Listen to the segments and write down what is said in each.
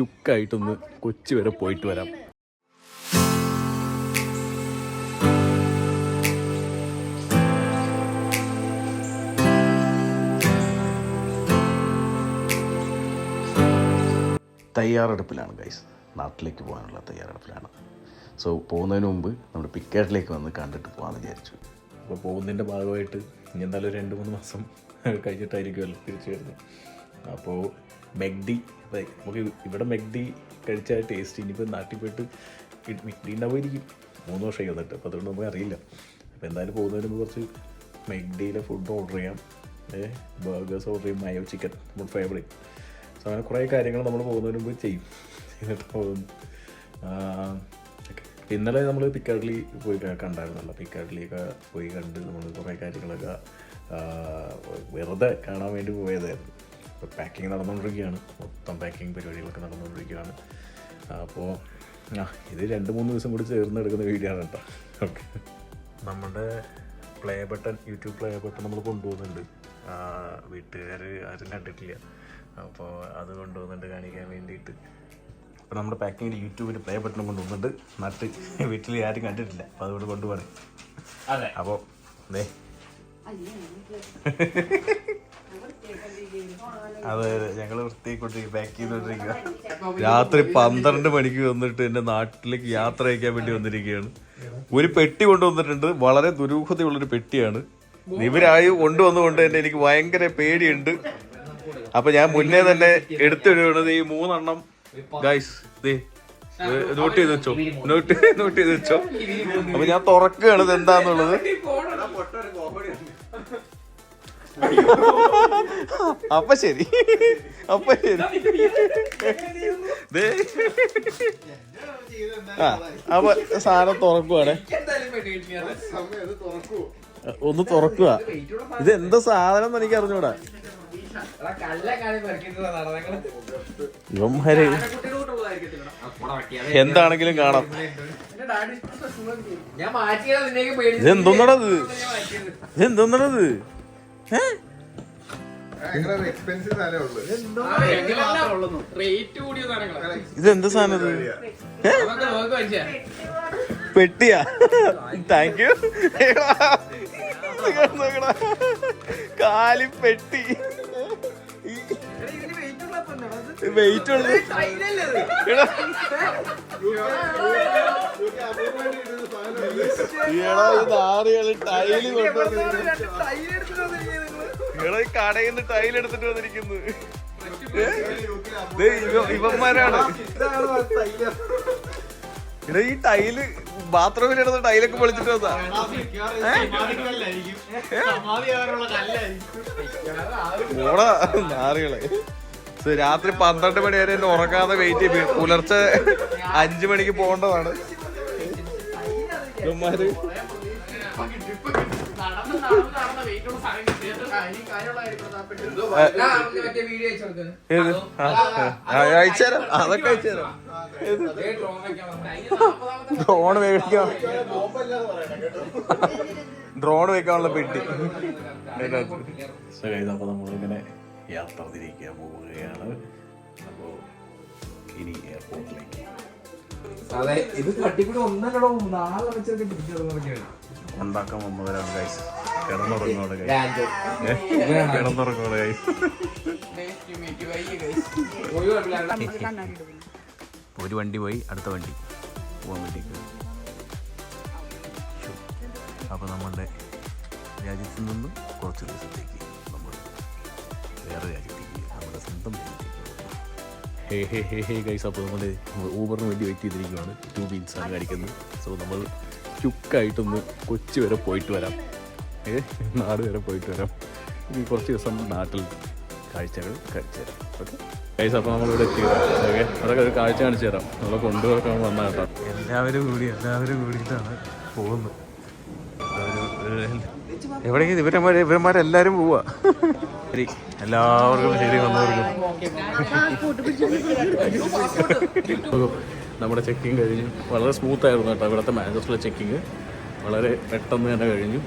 ക്യുക്കായിട്ടൊന്ന് കൊച്ചി വരെ പോയിട്ട് വരാം. തയ്യാറെടുപ്പിലാണ് ഗൈസ് നാട്ടിലേക്ക് പോകാനുള്ള തയ്യാറെടുപ്പിലാണ്. സോ പോകുന്നതിന് മുമ്പ് നമ്മൾ പിക്കേട്ടിലേക്ക് വന്ന് കണ്ടിട്ട് പോകാമെന്ന് വിചാരിച്ചു. അപ്പോൾ പോകുന്നതിന്റെ ഭാഗമായിട്ട് ഇനി എന്തായാലും രണ്ട് മൂന്ന് മാസം കഴിഞ്ഞിട്ടായിരിക്കുമല്ലോ തിരിച്ചു വരുന്നത്. അപ്പോൾ മെഗ്ഡി അതെ നമുക്ക് ഇവിടെ മെഗ്ഡി കഴിച്ചാൽ ടേസ്റ്റ് ഇനിയിപ്പോൾ നാട്ടിൽ പോയിട്ട് മെഗ്ഡി ഉണ്ടാവുമായിരിക്കും മൂന്ന് വർഷമായി വന്നിട്ട്. അപ്പോൾ അതുകൊണ്ട് നമുക്ക് അറിയില്ല. അപ്പോൾ എന്തായാലും പോകുന്നതിന് മുമ്പ് കുറച്ച് മെഗ്ഡിയിലെ ഫുഡ് ഓർഡർ ചെയ്യാം. ഏ ബർഗേഴ്സ് ഓർഡർ ചെയ്യും. മയോ ചിക്കൻ നമ്മുടെ ഫേവറേറ്റ് സോ അങ്ങനെ കുറേ കാര്യങ്ങൾ നമ്മൾ പോകുന്നതിന് മുമ്പ് ചെയ്യും. എന്നിട്ട് പോകുന്നു ഇന്നലെ നമ്മൾ പിക്കാഡ്ലി പോയി കണ്ടായിരുന്നല്ലോ. പിക്കാഡ്ലിയൊക്കെ പോയി കണ്ട് നമ്മൾ കുറേ കാര്യങ്ങളൊക്കെ വെറുതെ കാണാൻ വേണ്ടി പോയതായിരുന്നു. ഇപ്പോൾ പാക്കിങ് നടന്നുകൊണ്ടിരിക്കുകയാണ് മൊത്തം പാക്കിങ് പരിപാടികളൊക്കെ നടന്നുകൊണ്ടിരിക്കുകയാണ് അപ്പോൾ ആ ഇത് രണ്ട് മൂന്ന് ദിവസം കൂടി ചേർന്ന് എടുക്കുന്ന വീഡിയോ ആണ് കേട്ടോ. ഓക്കെ. നമ്മുടെ play button YouTube play button നമ്മൾ കൊണ്ടുപോകുന്നുണ്ട്. വീട്ടുകാർ ആരും കണ്ടിട്ടില്ല. അപ്പോൾ അത് കൊണ്ടുപോകുന്നുണ്ട് കാണിക്കാൻ വേണ്ടിയിട്ട്. അപ്പോൾ നമ്മുടെ പാക്കിങ്ങിൽ യൂട്യൂബിൽ പ്ലേ ബട്ടൺ കൊണ്ടുപോകുന്നുണ്ട്. നാട്ടിൽ വീട്ടിൽ ആരും കണ്ടിട്ടില്ല. അപ്പോൾ അതുകൊണ്ട് കൊണ്ടുപോകണേ അതെ. അപ്പോൾ ദേ. അതെ അതെ. ഞങ്ങൾ വൃത്തിക്കൊണ്ടിരിക്കും പാക്ക് ചെയ്തോണ്ടിരിക്കുക രാത്രി പന്ത്രണ്ട് മണിക്ക് വന്നിട്ട് എന്റെ നാട്ടിലേക്ക് യാത്ര അയക്കാൻ വേണ്ടി വന്നിരിക്കുകയാണ്. ഒരു പെട്ടി കൊണ്ടുവന്നിട്ടുണ്ട്. വളരെ ദുരൂഹതയുള്ളൊരു പെട്ടിയാണ്. ഇവരായി കൊണ്ടുവന്നുകൊണ്ട് തന്നെ എനിക്ക് ഭയങ്കര പേടിയുണ്ട്. അപ്പൊ ഞാൻ മുന്നേ തന്നെ എടുത്തിടുന്നത് ഈ മൂന്നെണ്ണം. ഗൈസ് ദേ നോട്ട് ചെയ്ത് വെച്ചോ. നോട്ട് നോട്ട് ചെയ്ത് വെച്ചോ. അപ്പൊ ഞാൻ തുറക്കുകയാണ് ഇത് എന്താന്നുള്ളത് അപ്പൊ ശരി. അപ്പൊ ശരി. അപ്പൊ സാധനം തുറക്കുവാണ്. ഒന്ന് തുറക്കുക ഇത് എന്താ സാധനം എന്ന് എനിക്ക് അറിഞ്ഞൂടാ എന്താണെങ്കിലും കാണാം. ഇതെന്തോന്നടത് ഇതെന്തോന്നടത് ഇതെന്ത്? സാധനം ഇത്? പെട്ടിയാ? താങ്ക് യു കാലി പെട്ടി. വെയിറ്റ് ഉള്ളത് എടാ, എടാ ഈ നാറികൾ ടൈൽ കൊണ്ടുവന്നു ഈ കടയിൽ നിന്ന് ടൈൽ എടുത്തിട്ട് വന്നിരിക്കുന്നു. ഇവന്മാരാണ്. ഇവിടെ ഈ ടൈൽ ബാത്റൂമിൽ ഇടുന്ന ടൈലൊക്കെ പൊളിച്ചിട്ട് വന്നാ ഓടാ നാറികളെ. രാത്രി പന്ത്രണ്ട് മണി വരെ എന്നെ ഉറങ്ങാതെ വെയിറ്റ് ചെയ്യും പുലർച്ചെ അഞ്ചു മണിക്ക് പോകേണ്ടതാണ്. ഇവന്മാര്. അയച്ചുതരാം അതൊക്കെ അയച്ചുതരാം ഡ്രോൺ മേടിക്കാം ഡ്രോൺ വെക്കാനുള്ള പെട്ടി. അപ്പൊ നമ്മളിങ്ങനെ യാത്ര തിരിക്കാൻ പോവുകയാണ്. അപ്പോ ഇനി എയർപോർട്ടിലേക്ക് അതെ ഇത് തട്ടിപ്പിടി ഒന്നല്ലടോ നാളെ വെച്ചൊക്കെ പിടിച്ചു ഉണ്ടാക്കാൻ വന്നവരാണ് ഗൈസ് ഒരു വണ്ടി പോയി അടുത്ത വണ്ടി പോകാൻ വേണ്ടിയിട്ട് അപ്പോൾ നമ്മളുടെ രാജ്യത്ത് നിന്നും കുറച്ച് ദിവസത്തേക്ക് നമ്മൾ വേറെ രാജ്യത്തേക്ക് നമ്മുടെ സ്വന്തം. ഹേ ഹേ ഹേ ഹേ ഗൈസ് അപ്പോൾ നമ്മൾ ഊബറിന് വേണ്ടി വെയിറ്റ് ചെയ്തിരിക്കുകയാണ് ടു ബീൻസ് ആണ് കാണിക്കുന്നത്. സോ നമ്മൾ ക്യുക്കായിട്ടൊന്ന് കൊച്ചി വരെ പോയിട്ട് വരാം. നാട് വരെ പോയിട്ട് വരാം. ഇനി കുറച്ച് ദിവസം നാട്ടിൽ കാഴ്ചകൾ കാണിച്ചു തരാം ഓക്കെ? കൈസ് അപ്പോൾ നമ്മളിവിടെ എത്തി. ഓക്കെ? അതൊക്കെ ഒരു കാഴ്ച കാണിച്ചു തരാം. നമ്മളെ കൊണ്ടുപോകാൻ വന്ന കേട്ടോ. എല്ലാവരും കൂടി എല്ലാവരും കൂടിയിട്ടാണ് പോകുന്നത്. എവിടേക്ക് ഇവരന്മാർ ഇവരന്മാരെല്ലാവരും പോവാ. ശരി എല്ലാവർക്കും ശരി വന്നവർക്കും. നമ്മുടെ ചെക്കിങ് കഴിഞ്ഞു. വളരെ സ്മൂത്ത് ആയിരുന്നു കേട്ടോ ഇവിടുത്തെ മാഞ്ചസ്റ്ററിലെ ചെക്കിങ് വളരെ പെട്ടെന്ന് തന്നെ കഴിഞ്ഞു.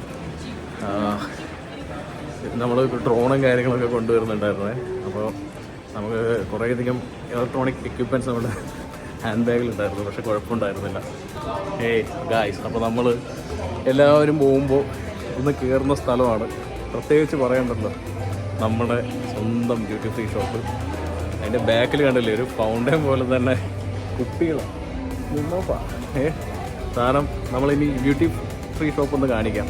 നമ്മൾ ഡ്രോണും കാര്യങ്ങളൊക്കെ കൊണ്ടുവരുന്നുണ്ടായിരുന്നേ. അപ്പോൾ നമുക്ക് കുറേയധികം ഇലക്ട്രോണിക് എക്യുപ്മെന്റ്സ് നമ്മുടെ ഹാൻഡ് ബാഗിലുണ്ടായിരുന്നു പക്ഷെ കുഴപ്പമുണ്ടായിരുന്നില്ല. ഏയ് ഗായ്സ് അപ്പോൾ നമ്മൾ എല്ലാവരും പോകുമ്പോൾ ഇന്ന് കയറുന്ന സ്ഥലമാണ്. പ്രത്യേകിച്ച് പറയേണ്ടല്ലോ നമ്മുടെ സ്വന്തം ബ്യൂട്ടി ഫ്രീ ഷോപ്പ് അതിന്റെ ബാക്കിൽ കണ്ടില്ലേ ഒരു ഫൗണ്ടൻ പോലെ തന്നെ കുട്ടികളാണ് നിന്നോപ്പാ. ഏ സാധനം നമ്മളിനി ബ്യൂട്ടി ഫ്രീ ഷോപ്പ് ഒന്ന് കാണിക്കാം.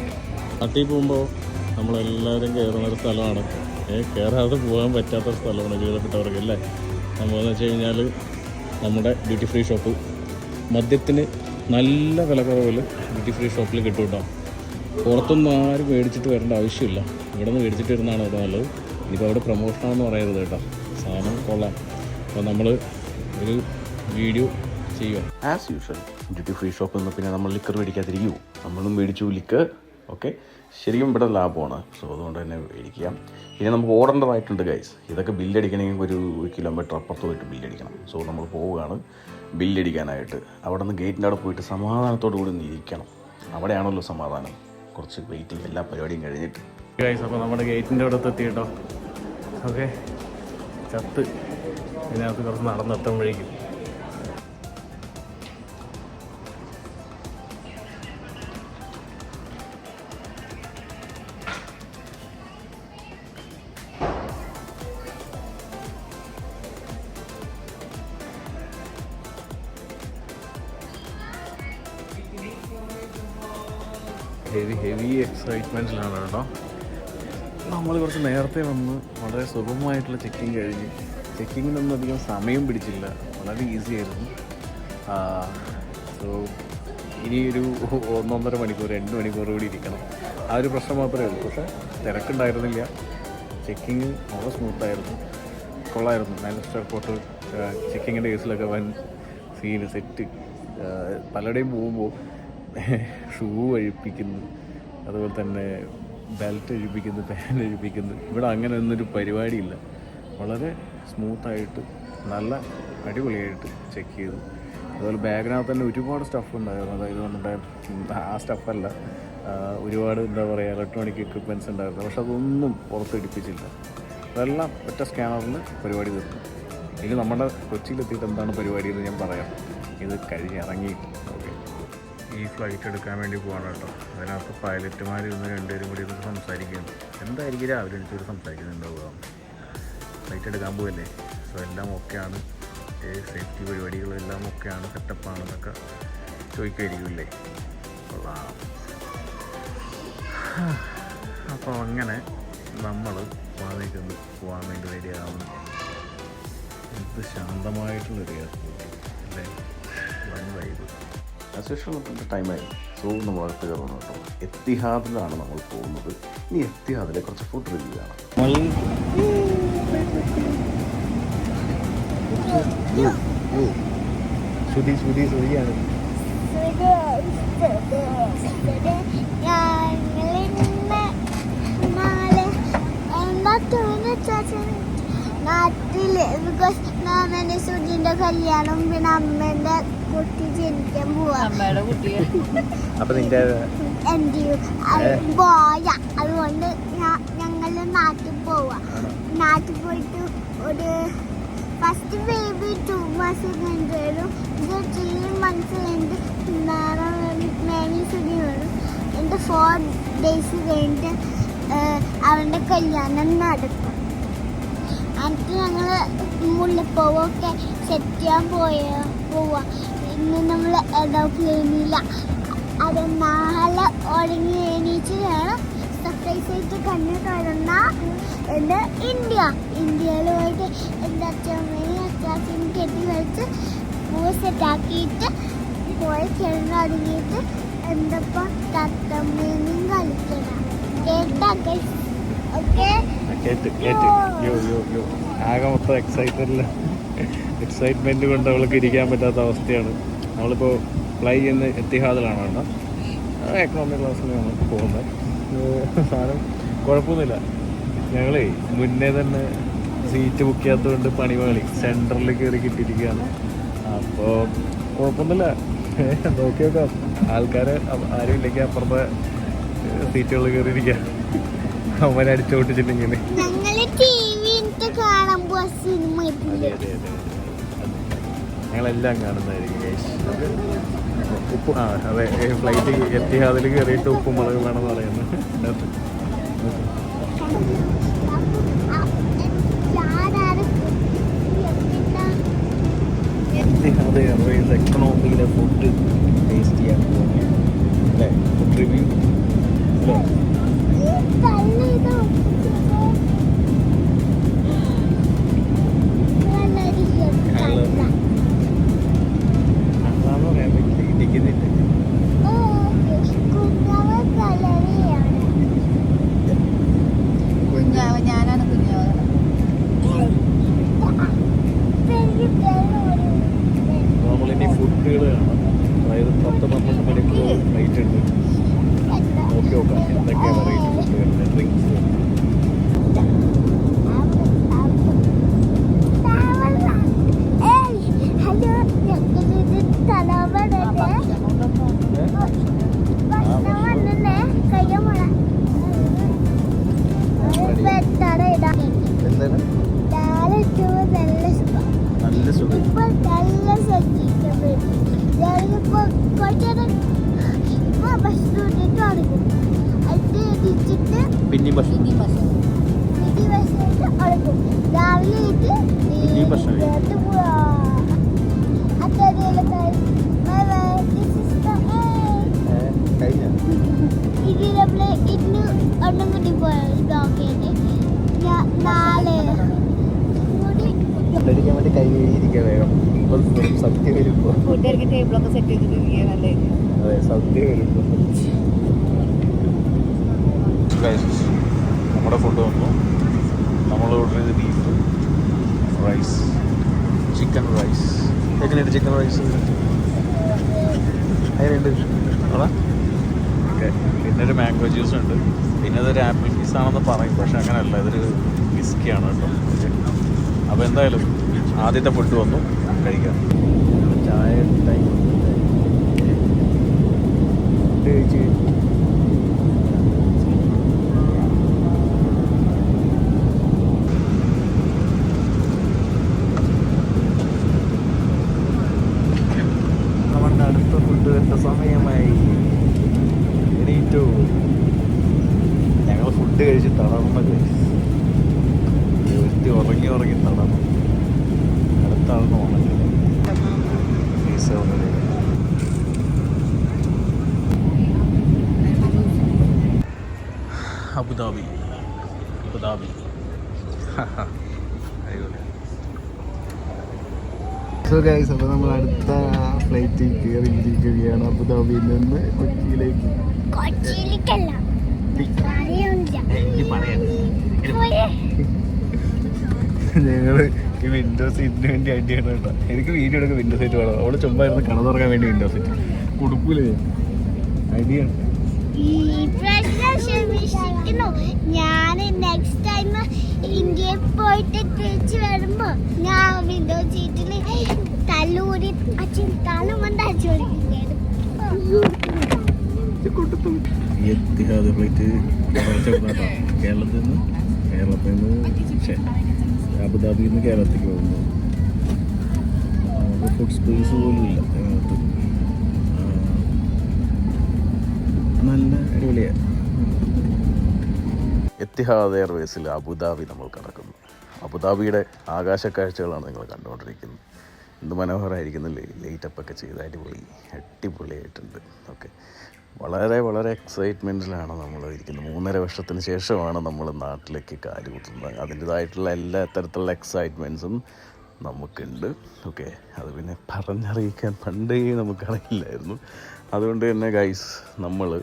നാട്ടിൽ പോകുമ്പോൾ നമ്മളെല്ലാവരും കയറുന്ന ഒരു സ്ഥലമാണ്. ഏ കയറാതെ പോകാൻ പറ്റാത്ത ഒരു സ്ഥലമാണ് ജീവിതപ്പെട്ടവർക്ക് അല്ലേ? നമ്മളെന്ന് വെച്ച് കഴിഞ്ഞാൽ നമ്മുടെ ഡ്യൂട്ടി ഫ്രീ ഷോപ്പ് മദ്യത്തിന് നല്ല വില കുറവിൽ ഡ്യൂട്ടി ഫ്രീ ഷോപ്പിൽ കിട്ടും കേട്ടോ. പുറത്തൊന്നും ആരും മേടിച്ചിട്ട് വരേണ്ട ആവശ്യമില്ല. ഇവിടെ നിന്ന് മേടിച്ചിട്ട് വരുന്നതാണ് ഇവിടെ നല്ലത്. ഇതിപ്പോൾ അവിടെ പ്രൊമോഷനാണെന്ന് പറയരുത് കേട്ടോ. സാധനം കൊള്ളാം. അപ്പോൾ നമ്മൾ ഒരു വീഡിയോ ചെയ്യുക. As usual duty free shop എന്ന് പിന്നെ നമ്മൾ ലിക്കർ മേടിക്കാതിരിക്കുമോ നമ്മളും മേടിച്ചു ലിക്കർ ഓക്കെ? ശരിക്കും ഇവിടെ ലാഭമാണ്. സോ അതുകൊണ്ട് തന്നെ മേടിക്കാം. ഇനി നമുക്ക് ഓടേണ്ടതായിട്ടുണ്ട് ഗൈസ് ഇതൊക്കെ ബില്ലടിക്കണമെങ്കിൽ ഒരു കിലോമീറ്റർ അപ്പുറത്ത് പോയിട്ട് ബില്ലടിക്കണം. സോ നമ്മൾ പോവുകയാണ് ബില്ലടിക്കാനായിട്ട്. അവിടെ നിന്ന് ഗേറ്റിന്റെ അവിടെ പോയിട്ട് സമാധാനത്തോടു കൂടി ഇരിക്കണം അവിടെയാണല്ലോ സമാധാനം. കുറച്ച് വെയിറ്റിംഗ് എല്ലാ പരിപാടിയും കഴിഞ്ഞിട്ട്. ഗൈസ് അപ്പോൾ നമ്മുടെ ഗേറ്റിന്റെ അവിടെ എത്തിയിട്ടോ? ഓക്കെ ചത്ത്. ഇതിനകത്ത് കുറച്ച് നടന്നെത്തുമ്പോഴേക്കും. ഹെവി ഹെവി എക്സൈറ്റ്മെന്റിലാണ് കേട്ടോ. നമ്മൾ കുറച്ച് നേരത്തെ വന്ന് വളരെ സുഗമമായിട്ടുള്ള ചെക്കിങ് കഴിഞ്ഞ്. ചെക്കിങ്ങിനൊന്നും അധികം സമയം പിടിച്ചില്ല. വളരെ ഈസി ആയിരുന്നു. സോ ഇനി ഒരു ഒന്നൊന്നര മണിക്കൂർ രണ്ട് മണിക്കൂർ കൂടി ഇരിക്കണം. ആ ഒരു പ്രശ്നം മാത്രമേ ഉള്ളൂ. പക്ഷേ തിരക്കുണ്ടായിരുന്നില്ല. ചെക്കിങ് വളരെ സ്മൂത്തായിരുന്നു കൊള്ളായിരുന്നു. മാനസ്റ്റർ എയർപോർട്ട് ചെക്കിങ്ങിന്റെ കേസിലൊക്കെ വൻ സീന് സെറ്റ് പലരുടെയും പോകുമ്പോൾ ഷൂ അഴിപ്പിക്കുന്നു അതുപോലെ തന്നെ ബെൽറ്റ് അഴിപ്പിക്കുന്നു പാൻ അഴിപ്പിക്കുന്നു ഇവിടെ അങ്ങനെ ഒന്നൊരു പരിപാടിയില്ല. വളരെ സ്മൂത്തായിട്ട് നല്ല അടിപൊളിയായിട്ട് ചെക്ക് ചെയ്തു. അതുപോലെ ബാഗിനകത്ത് തന്നെ ഒരുപാട് സ്റ്റഫ് ഉണ്ടായിരുന്നു. അതായത് നമ്മുടെ ആ സ്റ്റഫല്ല ഒരുപാട് എന്താ പറയുക ഇലക്ട്രോണിക് എക്യുപ്മെന്റ്സ് ഉണ്ടായിരുന്നു. പക്ഷെ അതൊന്നും പുറത്തെടുപ്പിച്ചില്ല. അതെല്ലാം ഒറ്റ സ്കാനറിൽ പരിപാടി തീർന്നു ഇനി നമ്മുടെ കൊച്ചിയിലെത്തിയിട്ട് എന്താണ് പരിപാടി എന്ന് ഞാൻ പറയാം. ഇത് കഴിഞ്ഞ് ഇറങ്ങിയിട്ട്. ഓക്കെ ഈ ഫ്ലൈറ്റ് എടുക്കാൻ വേണ്ടി പോകണം കേട്ടോ. അതിനകത്ത് പൈലറ്റുമാർ ഇന്ന് രണ്ടുപേരും കൂടി ഇരുന്ന് സംസാരിക്കുന്നു. എന്തായിരിക്കും രാവിലെ എനിക്കൊരു സംസാരിക്കുന്നുണ്ടാവുക? ഫ്ലൈറ്റ് എടുക്കാൻ പോവല്ലേ? സോ എല്ലാം ഓക്കെയാണ് സേഫ്റ്റി പരിപാടികളും എല്ലാം ഓക്കെയാണ് സെറ്റപ്പാണെന്നൊക്കെ ചോദിക്കുമായിരിക്കില്ലേ കൊള്ളാം. അപ്പോൾ അങ്ങനെ നമ്മൾ വാങ്ങിക്കുന്നു പോകാൻ വേണ്ടി റെഡിയാവുന്നു ഇത് ശാന്തമായിട്ടുള്ളൊരു എയർപോർട്ട് അല്ലേ? വൺ വൈബ് അസോഷ്യൽ ടൈമായി. സോ നമ്മൾ അടുത്ത് കയറണം കേട്ടോ. എത്തിഹാദിലാണ് നമ്മൾ പോകുന്നത്. ഇനി എത്തിഹാദിലെ കുറച്ച് ഫുഡ് റിവ്യൂ ആണ് ശ്രുതി ശ്രുതി ശ്രുതിയാണ്. നാട്ടിൽ ബിക്കോസ് മാമന്റെ സുജിന്റെ കല്യാണം പിന്നെ അമ്മേന്റെ കുട്ടി ജനിക്കാൻ പോവാ അമ്മയുടെ കുട്ടിയെ. അപ്പൊ നിന്റെ എന്ത് പോയ. അതുകൊണ്ട് ഞാ- ഞങ്ങൾ നാട്ടിൽ പോവാ. നാട്ടിൽ പോയിട്ട് ഒരു ഫസ്റ്റ് ബേബി ടു മാസം കഴിഞ്ഞിട്ട് വരും. ഇത് ത്രീ മന്ത്സ് സുതി വരും. എന്റെ ഫോർ ഡേയ്സ് കഴിഞ്ഞിട്ട് അവന്റെ അവന്റെ കല്യാണം നടക്കും. എന്നിട്ട് ഞങ്ങൾ മുല്ലപ്പൂവൊക്കെ സെറ്റ് ചെയ്യാൻ പോയ പോവാ. നമ്മൾ എയർപ്ലെയിനില്ല അത് നാളെ ഉറങ്ങി എണീച്ച് വേണം സർപ്രൈസ് ആയിട്ട് കണ്ണ് തുറന്ന എന്ത് ഇന്ത്യ. ഇന്ത്യയിൽ പോയിട്ട് എന്റെ അച്ഛമ്മേനെയും അച്ചാച്ചനും കെട്ടി വെച്ച് പൂ സെറ്റാക്കിയിട്ട് പോയി കിടന്ന് ഒതുങ്ങിയിട്ട് എന്തപ്പം തത്തമ്മേനെയും കളിക്കണം. കേട്ടാ ആകെ മൊത്തം എക്സൈറ്റഡിൽ എക്സൈറ്റ്മെന്റ് കൊണ്ട് അവൾക്ക് ഇരിക്കാൻ പറ്റാത്ത അവസ്ഥയാണ്. നമ്മളിപ്പോൾ ഫ്ലൈ ചെയ്യുന്ന എത്തിഹാദിലാണ് കേട്ടോ. എക്കണോമിക് ക്ലാസ്സിലാണ് പോകുന്നത് ഏഹ് സാധനം കുഴപ്പമൊന്നുമില്ല. ഞങ്ങളേ മുന്നേ തന്നെ സീറ്റ് ബുക്ക് ചെയ്യാത്തതുകൊണ്ട് പണിമകളി സെന്ററിൽ കയറി കിട്ടിയിരിക്കുകയാണ്. അപ്പോൾ കുഴപ്പമൊന്നുമില്ല. നോക്കി നോക്കാം ആൾക്കാർ ആരും ഇല്ലെങ്കിൽ അപ്പുറത്തെ സീറ്റുകളിൽ കയറിയിരിക്കുക അവനെ അടിച്ചോട്ടിച്ചിട്ടിങ്ങനെ. അതെ അതെ അതെ. ഞങ്ങളെല്ലാം കാണുന്നതായിരിക്കും ഗൈസ് ഉപ്പ് ആ അതെ ഫ്ലൈറ്റ് എത്തിയാതിൽ കയറിയിട്ട് ഉപ്പും മുളകും വേണമെന്ന് പറയുന്നു. End. കഴിഞ്ഞ? ഇത് നമ്മൾ ഇന്ന് ഒന്നും കൂടി പോയത് ഞാൻ നാളെ ഫുഡടിക്കാൻ വേണ്ടി കൈ കഴുകിയിരിക്കുക വേഗം. ഇപ്പോൾ സദ്യ വരുമ്പോൾ. സദ്യ വരുമ്പോൾ. നമ്മുടെ ഫുഡ് വന്നു. നമ്മൾ ഓർഡർ ചെയ്ത് ബീഫ് റൈസ് ചിക്കൻ റൈസ് എങ്ങനെയുണ്ട് ചിക്കൻ റൈസ് അതിനുണ്ട് അതാ ഓക്കെ പിന്നെ ഒരു മാംഗോ ജ്യൂസ് ഉണ്ട്. പിന്നെ ഇതൊരു ആപ്പിൾ ജ്യൂസ് ആണെന്ന് പറയും. പക്ഷെ അങ്ങനെയല്ല ഇതൊരു വിസ്കിയാണ് കേട്ടോ. അപ്പോൾ എന്തായാലും ആദ്യത്തെ ഫുഡ് വന്നു. കഴിക്കാം ചായ ടൈം ഫുഡ് കഴിച്ച് നമ്മുടെ അടുത്ത ഫുഡ് വരുന്ന സമയമായി എണീറ്റു ഞങ്ങൾ ഫുഡ് കഴിച്ച് തളർന്നത് ഒരുത്തി ഉറങ്ങി ഉറങ്ങി തളർന്നു അടുത്ത ആളിന് ഉണങ്ങി പൈസ വന്നത് അബുദാബി. അബുദാബി. സോ ഗൈസ് അപ്പോൾ നമ്മൾ അടുത്ത ഫ്ലൈറ്റിൽ കയറിയിരിക്കുകയാണ് അബുദാബിയിൽ നിന്ന് കൊച്ചിയിലേക്ക്. ഞങ്ങൾ ഈ വിൻഡോ സീറ്റിന് വേണ്ടി അടിയാണ് കേട്ടോ. എനിക്ക് വീഡിയോ എടുക്കാൻ വിൻഡോ സീറ്റ് വേണം. അവൾ ചുമ്മാ ഇരുന്ന് കണ തുറക്കാൻ വേണ്ടി വിൻഡോ സീറ്റ് കൊടുക്കൂലേ? അടിയാണ്. വിശ്വസിക്കുന്നു ഞാൻ നെക്സ്റ്റ് ടൈം ഇന്ത്യയിൽ പോയിട്ട് തിരിച്ചു വരുമ്പോ ഞാൻ വിൻഡോ സീറ്റിൽ തല്ലൂരി അച്ഛൻ തലം കൊണ്ട് എത്തിഹാദ് ഫ്ലൈറ്റ് കേരളത്തിൽ നിന്ന് കേരളത്തിൽ നിന്ന് അബുദാബിയിൽ നിന്ന് കേരളത്തിലേക്ക് പോകുന്നു. ഫുഡ് സ്പേസ് പോലും ഇല്ല. അതിനകത്ത് നല്ല അടിപൊളിയാണ് എത്തിഹാദ് എയർവേസിൽ അബുദാബി നമ്മൾ കടക്കുന്നു. അബുദാബിയുടെ ആകാശ കാഴ്ചകളാണ് നിങ്ങൾ കണ്ടുകൊണ്ടിരിക്കുന്നത്. എന്ത് മനോഹരമായിരിക്കുന്നില്ലേ ലൈറ്റപ്പൊക്കെ ചെയ്ത് അടിപൊളി അടിപൊളിയായിട്ടുണ്ട്. ഓക്കെ വളരെ വളരെ എക്സൈറ്റ്മെന്റിലാണ് നമ്മൾ ഇരിക്കുന്നത്. മൂന്നര വർഷത്തിന് ശേഷമാണ് നമ്മൾ നാട്ടിലേക്ക് കാൽ കൂട്ടുന്നത് അതിന്റെതായിട്ടുള്ള എല്ലാ തരത്തിലുള്ള എക്സൈറ്റ്മെന്റ്സും നമുക്കുണ്ട്. ഓക്കെ അത് പിന്നെ പറഞ്ഞറിയിക്കാൻ പണ്ടേ നമുക്കറിയില്ലായിരുന്നു. അതുകൊണ്ട് തന്നെ ഗൈസ് നമ്മൾ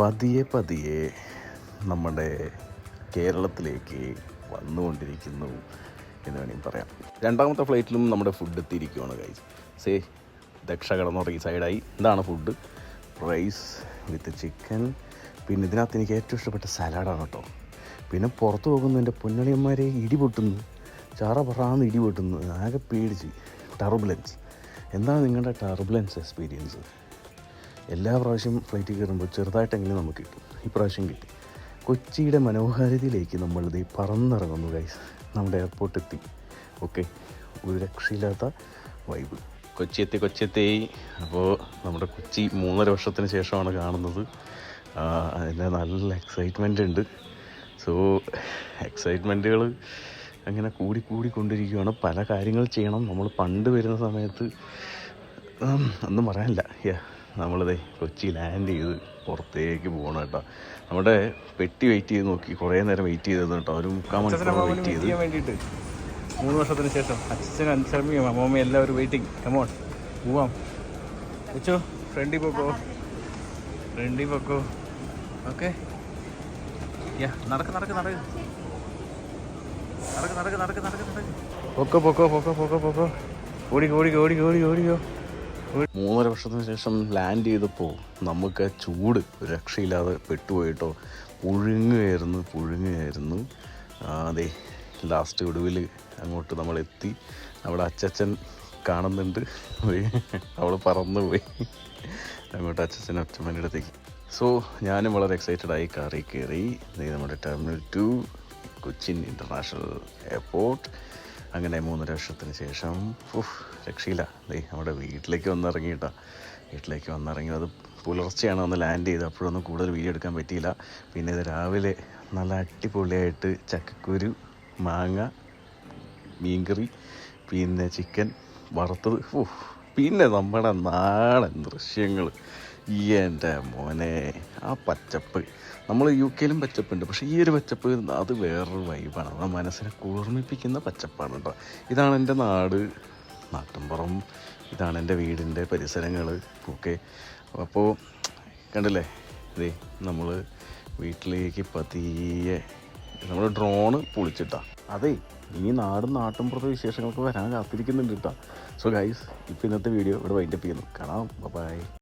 പതിയെ പതിയെ നമ്മുടെ കേരളത്തിലേക്ക് വന്നുകൊണ്ടിരിക്കുന്നു എന്ന് വേണമെങ്കിൽ പറയാം. രണ്ടാമത്തെ ഫ്ലൈറ്റിലും നമ്മുടെ ഫുഡ് എത്തിയിരിക്കുകയാണ് കഴിച്ച് സേ ദക്ഷ കടന്നുറങ്ങി സൈഡായി ഇതാണ് ഫുഡ് റൈസ് വിത്ത് ചിക്കൻ പിന്നെ ഇതിനകത്ത് എനിക്ക് ഏറ്റവും ഇഷ്ടപ്പെട്ട സലാഡാണ് കേട്ടോ. പിന്നെ പുറത്ത് പോകുന്നു എന്റെ പൊന്നളിയന്മാരെ ഇടി പൊട്ടുന്നു. ചാറ പറന്ന് ഇടി പൊട്ടുന്നു. ആകെ പേടിച്ച്. ടർബുലൻസ് എന്താണ് നിങ്ങളുടെ ടർബുലൻസ് എക്സ്പീരിയൻസ് എല്ലാ പ്രാവശ്യം ഫ്ലൈറ്റിൽ കയറുമ്പോൾ ചെറുതായിട്ടെങ്കിലും നമുക്ക് കിട്ടും. ഈ പ്രാവശ്യം കിട്ടി. കൊച്ചിയുടെ മനോഹാരിതയിലേക്ക് നമ്മൾ ഇത് പറന്നിറങ്ങുന്നു ഗൈസ് നമ്മുടെ എയർപോർട്ട് എത്തി. ഓക്കെ ഒരു രക്ഷയില്ലാത്ത വൈബ് കൊച്ചിയെത്തി കൊച്ചിയെത്തി. അപ്പോൾ നമ്മുടെ കൊച്ചി മൂന്നര വർഷത്തിന് ശേഷമാണ് കാണുന്നത്. അതിന്റെ നല്ല എക്സൈറ്റ്മെന്റ് ഉണ്ട്. സോ എക്സൈറ്റ്മെന്റുകൾ അങ്ങനെ കൂടി കൂടി കൊണ്ടിരിക്കുകയാണ് പല കാര്യങ്ങൾ ചെയ്യണം. നമ്മൾ പണ്ട് വരുന്ന സമയത്ത് ഒന്നും പറയാനില്ല. യാ നമ്മളിതേ കൊച്ചി ലാൻഡ് ചെയ്ത് പുറത്തേക്ക് പോകണം കേട്ടോ. നമ്മുടെ പെട്ടി വെയിറ്റ് ചെയ്ത് നോക്കി. കുറേ നേരം വെയിറ്റ് ചെയ്തത് കേട്ടോ. ഒരു മുക്കാൽ മണിക്കൂർ വെയിറ്റ് ചെയ്ത്. വേണ്ടിയിട്ട് മൂന്ന് വർഷത്തിന് ശേഷം അച്ഛനും അച്ഛമ്മയും അമ്മമ്മയും എല്ലാവരും വെയിറ്റിംഗ് കമോൺ പോവാം ഉച്ചോ ഫ്രണ്ടി പൊക്കോ? ഫ്രണ്ടി പൊക്കോ? ഓക്കെ യാ നടക്ക് നടക്ക് നടക്ക്. നടക്ക് നടക്ക് നടക്ക് നടക്ക് നടക്ക്. പൊക്കോ പൊക്കോ പൊക്കോ പൊക്കോ പൊക്കോ. ഓടിക്കോ ഓടിക്കോ ഓടിക്കോ ഓടിക്കോ ഓടിക്കോ. മൂന്നര വർഷത്തിന് ശേഷം ലാൻഡ് ചെയ്തപ്പോൾ നമുക്ക് ചൂട് രക്ഷയില്ലാതെ പെട്ടുപോയിട്ടോ. പുഴുങ്ങുകയായിരുന്നു പുഴുങ്ങുകയായിരുന്നു. അതെ ലാസ്റ്റ് ഒടുവിൽ അങ്ങോട്ട് നമ്മൾ എത്തി അവിടെ അച്ചച്ചൻ കാണുന്നുണ്ട്. അവൾ പറന്നു പോയി അങ്ങോട്ട് അച്ചച്ചൻ അച്ഛമ്മേന്റെ അടുത്തേക്ക്. സോ ഞാനും വളരെ എക്സൈറ്റഡ് ആയി കാറിൽ കയറി. നമ്മുടെ terminal two Cochin international airport അങ്ങനെ മൂന്നര വർഷത്തിന് ശേഷം ഉഫ് രക്ഷയില്ല. ദേ നമ്മുടെ വീട്ടിലേക്ക് വന്നിറങ്ങിയിട്ടാ വീട്ടിലേക്ക് വന്നിറങ്ങി. അത് പുലർച്ചെയാണ് ഒന്ന് ലാൻഡ് ചെയ്തത്. അപ്പോഴൊന്നും കൂടുതൽ വീഡിയോ എടുക്കാൻ പറ്റിയില്ല. പിന്നെ ഇത് രാവിലെ നല്ല അടിപൊളിയായിട്ട് ചക്കക്കുരു മാങ്ങ മീൻകറി പിന്നെ ചിക്കൻ വറുത്തത്. ഉഫ് പിന്നെ നമ്മുടെ നാടൻ ദൃശ്യങ്ങൾ എന്റെ മോനെ ആ പച്ചപ്പ്. നമ്മൾ യു കെയിലും പച്ചപ്പുണ്ട്. പക്ഷേ ഈ ഒരു പച്ചപ്പ് അത് വേറൊരു വൈബാണ് നമ്മുടെ മനസ്സിനെ കുളിർമിപ്പിക്കുന്ന പച്ചപ്പാണ് കേട്ടോ. ഇതാണ് എന്റെ നാട് നാട്ടിൻപുറം. ഇതാണ് എന്റെ വീടിന്റെ പരിസരങ്ങൾ ഓക്കെ. അപ്പോൾ കണ്ടില്ലേ? ഇതേ നമ്മൾ വീട്ടിലേക്ക് പതിയെ നമ്മൾ ഡ്രോണ് പൊളിച്ചിട്ടാ. അതെ ഈ നാടും നാട്ടിൻപുറത്തെ വിശേഷങ്ങൾക്ക് വരാൻ കാത്തിരിക്കുന്നുണ്ട് കേട്ടോ. സോ ഗൈസ് ഇപ്പോൾ ഇന്നത്തെ വീഡിയോ ഇവിടെ വൈൻഡപ്പ് ചെയ്യുന്നു. കാണാം. ബൈ